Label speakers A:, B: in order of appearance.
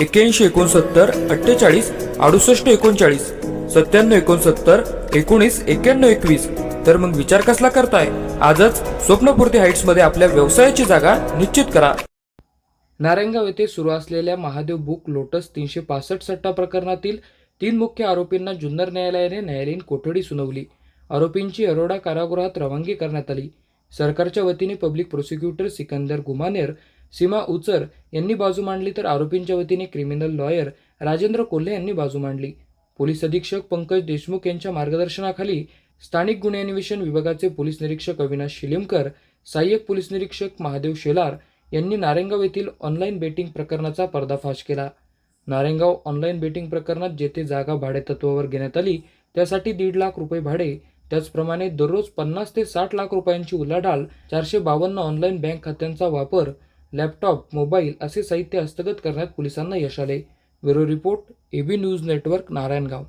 A: एक्क्याऐंशी एकोणसत्तर अठ्ठेचाळीस अडुसष्ट एकोणचाळीस सत्त्याण्णव एकोणसत्तर एकोणीस एक्क्याण्णव एकवीस. तर मग विचार कसला करताय? आजच स्वप्नपूर्ती हाईट्समध्ये आपल्या व्यवसायाची जागा निश्चित करा. नारायणगाव येथे सुरू असलेल्या महादेव बुक लोटस तीनशे पासष्ट सट्टा प्रकरणातील तीन मुख्य आरोपींना जुन्नर न्यायालयाने न्यायालयीन कोठडी सुनावली. आरोपींची अरोडा कारागृहात रवानगी करण्यात आली. सरकारच्या वतीने पब्लिक प्रोसिक्युटर सिकंदर गुमानेर सीमा उचर यांनी बाजू मांडली तर आरोपींच्या वतीने क्रिमिनल लॉयर राजेंद्र कोल्हे यांनी बाजू मांडली. पोलीस अधीक्षक पंकज देशमुख यांच्या मार्गदर्शनाखाली स्थानिक गुन्हे अन्वेषण विभागाचे पोलीस निरीक्षक अविनाश शिलिमकर सहाय्यक पोलीस निरीक्षक महादेव शेलार यांनी नारेंगाव येथील ऑनलाईन बेटिंग प्रकरणाचा पर्दाफाश केला. नारेंगाव ऑनलाईन बेटिंग प्रकरणात जेथे जागा भाडेतत्वावर घेण्यात आली त्यासाठी दीड लाख रुपये भाडे त्याचप्रमाणे दररोज पन्नास ते साठ लाख रुपयांची उलाढाल चारशे बावन्न ऑनलाईन बँक खात्यांचा वापर लॅपटॉप मोबाईल असे साहित्य हस्तगत करण्यात पोलिसांना यश आले. Bureau report AB news network Narayangaon.